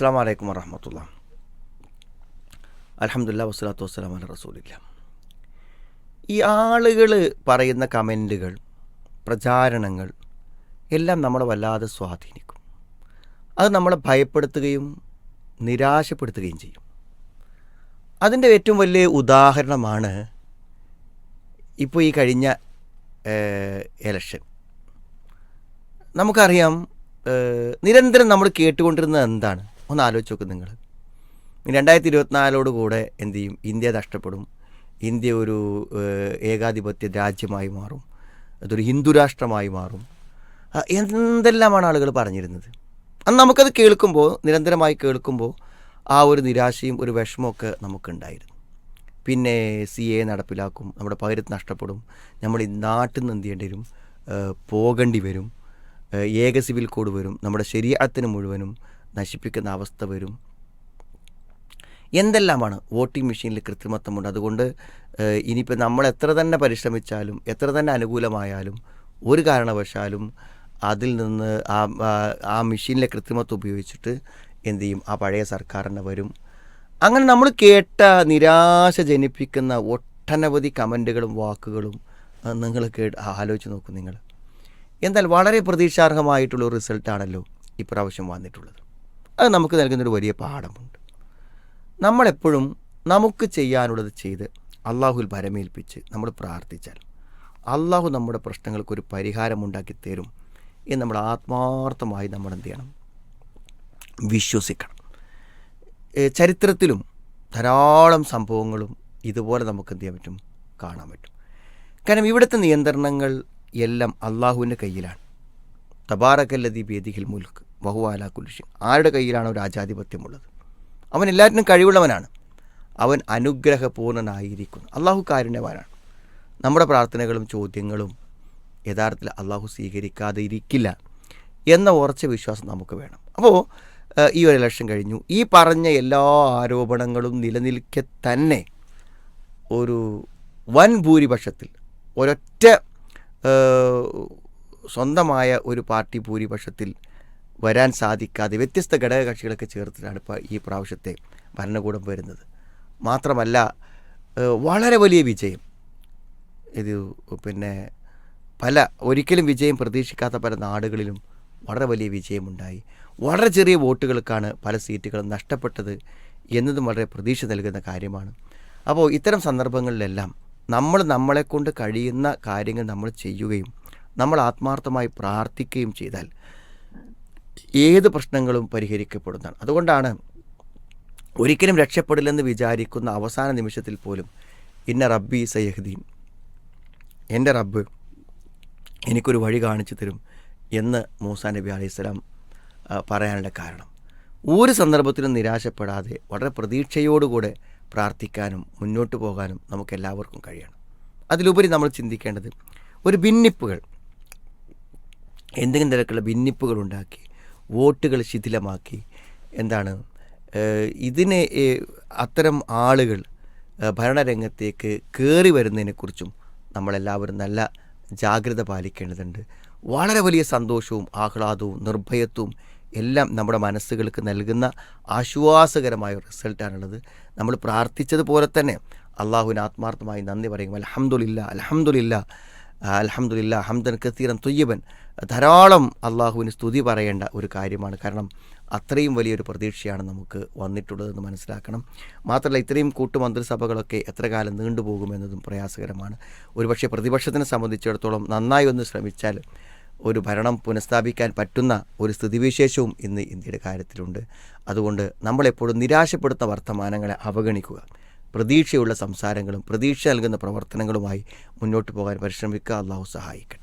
അസ്സാം വലൈക്കും വറഹമത്തുള്ള. അലഹമുല്ല വസ്സലാത്തു വസ്സലാം അല റസൂലില്ല. ഈ ആളുകൾ പറയുന്ന കമന്റുകൾ പ്രചാരണങ്ങൾ എല്ലാം നമ്മളെ വല്ലാതെ സ്വാധീനിക്കും. അത് നമ്മളെ ഭയപ്പെടുത്തുകയും നിരാശപ്പെടുത്തുകയും ചെയ്യും. അതിന്റെ ഏറ്റവും വലിയ ഉദാഹരണമാണ് ഇപ്പോൾ ഈ കഴിഞ്ഞ എലക്ഷൻ നമുക്കറിയാം നിരന്തരം നമ്മൾ കേട്ടുകൊണ്ടിരുന്നത് എന്താണ്? ഒന്ന് ആലോചിച്ച് നോക്കും നിങ്ങൾ. രണ്ടായിരത്തി ഇരുപത്തിനാലോട് കൂടെ എന്ത് ചെയ്യും? ഇന്ത്യ നഷ്ടപ്പെടും. ഇന്ത്യ ഒരു ഏകാധിപത്യ രാജ്യമായി മാറും. അതൊരു ഹിന്ദു രാഷ്ട്രമായി മാറും. എന്തെല്ലാമാണ് ആളുകൾ പറഞ്ഞിരുന്നത്? അന്ന് നമുക്കത് കേൾക്കുമ്പോൾ നിരന്തരമായി കേൾക്കുമ്പോൾ ആ ഒരു നിരാശയും ഒരു വിഷമമൊക്കെ നമുക്കുണ്ടായിരുന്നു. പിന്നെ സി എ നടപ്പിലാക്കും നമ്മുടെ പൗരത്വം നഷ്ടപ്പെടും. നമ്മൾ ഈ നാട്ടിൽ നിന്ന് എന്ത് ചെയ്യേണ്ടി വരും? പോകേണ്ടി വരും. ഏക സിവിൽ കോഡ് വരും. നമ്മുടെ ശരീരത്തിന് മുഴുവനും നശിപ്പിക്കുന്ന അവസ്ഥ വരും. എന്തെല്ലാമാണ് വോട്ടിംഗ് മെഷീനിൽ കൃത്രിമത്വമുണ്ട്? അതുകൊണ്ട് ഇനിയിപ്പോൾ നമ്മൾ എത്ര തന്നെ പരിശ്രമിച്ചാലും എത്ര തന്നെ അനുകൂലമായാലും ഒരു കാരണവശാലും അതിൽ നിന്ന് ആ ആ- മെഷീനിലെ കൃത്രിമത്വം ഉപയോഗിച്ചിട്ട് എന്തു ചെയ്യും? ആ പഴയ സർക്കാർ തന്നെ വരും. അങ്ങനെ നമ്മൾ കേട്ട നിരാശ ജനിപ്പിക്കുന്ന ഒട്ടനവധി കമന്റുകളും വാക്കുകളും നിങ്ങൾ കേട്ട് ആലോചിച്ച് നോക്കും നിങ്ങൾ. എന്നാൽ വളരെ പ്രതീക്ഷാർഹമായിട്ടുള്ള റിസൾട്ടാണല്ലോ ഇപ്രാവശ്യം വന്നിട്ടുള്ളത്. അത് നമുക്ക് നൽകുന്നൊരു വലിയ പാഠമുണ്ട്. നമ്മളെപ്പോഴും നമുക്ക് ചെയ്യാനുള്ളത് ചെയ്ത് അള്ളാഹുൽ ഭരമേൽപ്പിച്ച് നമ്മൾ പ്രാർത്ഥിച്ചാൽ അള്ളാഹു നമ്മുടെ പ്രശ്നങ്ങൾക്കൊരു പരിഹാരമുണ്ടാക്കി തരും എന്ന് നമ്മൾ ആത്മാർത്ഥമായി നമ്മൾ എന്ത് ചെയ്യണം? വിശ്വസിക്കണം. ചരിത്രത്തിലും ധാരാളം സംഭവങ്ങളും ഇതുപോലെ നമുക്ക് എന്ത് ചെയ്യാൻ പറ്റും? കാണാൻ പറ്റും. കാരണം ഇവിടുത്തെ നിയന്ത്രണങ്ങൾ എല്ലാം അള്ളാഹുവിന്റെ കയ്യിലാണ്. തബാറക്കല്ലതി ബേദിഹിൽ മുൽക്ക്. ബഹുവാല കുലുഷി ആരുടെ കയ്യിലാണോ രാജാധിപത്യമുള്ളത്? അവൻ എല്ലാറ്റിനും കഴിവുള്ളവനാണ്. അവൻ അനുഗ്രഹപൂർണനായിരിക്കുന്നു. അള്ളാഹു കാരുണ്യവാനാണ്. നമ്മുടെ പ്രാർത്ഥനകളും ചോദ്യങ്ങളും യഥാർത്ഥത്തിൽ അള്ളാഹു സ്വീകരിക്കാതെ ഇരിക്കില്ല എന്ന ഉറച്ച വിശ്വാസം നമുക്ക് വേണം. അപ്പോൾ ഈ ഒരു ഇലക്ഷൻ കഴിഞ്ഞു. ഈ പറഞ്ഞ എല്ലാ ആരോപണങ്ങളും നിലനിൽക്കെ തന്നെ ഒരു വൻ ഭൂരിപക്ഷത്തിൽ ഒരൊറ്റ സ്വന്തമായ ഒരു പാർട്ടി ഭൂരിപക്ഷത്തിൽ വരാൻ സാധിക്കാതെ വ്യത്യസ്ത ഘടകകക്ഷികളൊക്കെ ചേർത്തിട്ടാണ് ഇപ്പോൾ ഈ പ്രാവശ്യത്തെ ഭരണകൂടം വരുന്നത്. മാത്രമല്ല വളരെ വലിയ വിജയം. ഇത് പിന്നെ പല ഒരിക്കലും വിജയം പ്രതീക്ഷിക്കാത്ത പല നാടുകളിലും വളരെ വലിയ വിജയമുണ്ടായി. വളരെ ചെറിയ വോട്ടുകൾക്കാണ് പല സീറ്റുകളും നഷ്ടപ്പെട്ടത് എന്നതും വളരെ പ്രതീക്ഷ നൽകുന്ന കാര്യമാണ്. അപ്പോൾ ഇത്തരം സന്ദർഭങ്ങളിലെല്ലാം നമ്മൾ നമ്മളെക്കൊണ്ട് കഴിയുന്ന കാര്യങ്ങൾ നമ്മൾ ചെയ്യുകയും നമ്മൾ ആത്മാർത്ഥമായി പ്രാർത്ഥിക്കുകയും ചെയ്താൽ ഏത് പ്രശ്നങ്ങളും പരിഹരിക്കപ്പെടുന്നതാണ്. അതുകൊണ്ടാണ് ഒരിക്കലും രക്ഷപ്പെടില്ലെന്ന് വിചാരിക്കുന്ന അവസാന നിമിഷത്തിൽ പോലും ഇന്ന റബ്ബി സയഹ്ദീൻ എന്റെ റബ്ബ് എനിക്കൊരു വഴി കാണിച്ചു തരും എന്ന് മൂസാ നബി അലൈഹി സ്വലാം പറയാനുള്ള കാരണം. ഒരു സന്ദർഭത്തിലും നിരാശപ്പെടാതെ വളരെ പ്രതീക്ഷയോടുകൂടെ പ്രാർത്ഥിക്കാനും മുന്നോട്ട് പോകാനും നമുക്ക് എല്ലാവർക്കും കഴിയണം. അതിലുപരി നമ്മൾ ചിന്തിക്കേണ്ടത് ഒരു ഭിന്നിപ്പുകൾ എന്തെങ്കിലും തരത്തിലുള്ള ഭിന്നിപ്പുകൾ ഉണ്ടാക്കി വോട്ടുകൾ ശിഥിലമാക്കി. എന്താണ്? ഇതിനെ അത്തരം ആളുകൾ ഭരണരംഗത്തേക്ക് കയറി വരുന്നതിനെക്കുറിച്ചും നമ്മളെല്ലാവരും നല്ല ജാഗ്രത പാലിക്കേണ്ടതുണ്ട്. വളരെ വലിയ സന്തോഷവും ആഹ്ലാദവും നിർഭയത്വവും എല്ലാം നമ്മുടെ മനസ്സുകൾക്ക് നൽകുന്ന ആശ്വാസകരമായ റിസൾട്ടാണുള്ളത്. നമ്മൾ പ്രാർത്ഥിച്ചതുപോലെ തന്നെ അള്ളാഹുവിന് ആത്മാർത്ഥമായി നന്ദി പറയും അലഹമുല്ല അലഹമുല്ല അലഹമുല്ല ഹംദൻ കത്തീറൻ തുയ്യബൻ. ധാരാളം അള്ളാഹുവിന് സ്തുതി പറയേണ്ട ഒരു കാര്യമാണ്. കാരണം അത്രയും വലിയൊരു പ്രതീക്ഷയാണ് നമുക്ക് വന്നിട്ടുള്ളതെന്ന് മനസ്സിലാക്കണം. മാത്രമല്ല ഇത്രയും കൂട്ടുമന്ത്രിസഭകളൊക്കെ എത്ര കാലം നീണ്ടുപോകുമെന്നതും പ്രയാസകരമാണ്. ഒരുപക്ഷെ പ്രതിപക്ഷത്തിനെ സംബന്ധിച്ചിടത്തോളം നന്നായി ഒന്ന് ശ്രമിച്ചാൽ ഒരു ഭരണം പുനഃസ്ഥാപിക്കാൻ പറ്റുന്ന ഒരു സ്ഥിതിവിശേഷവും ഇന്ന് ഇന്ത്യയുടെ കാര്യത്തിലുണ്ട്. അതുകൊണ്ട് നമ്മളെപ്പോഴും നിരാശപ്പെടുത്തുന്ന വർത്തമാനങ്ങളെ അവഗണിക്കുക. പ്രതീക്ഷയുള്ള സംസാരങ്ങളും പ്രതീക്ഷ നൽകുന്ന പ്രവർത്തനങ്ങളുമായി മുന്നോട്ട് പോകാൻ പരിശ്രമിക്കുക. അള്ളാഹു സഹായിക്കട്ടെ.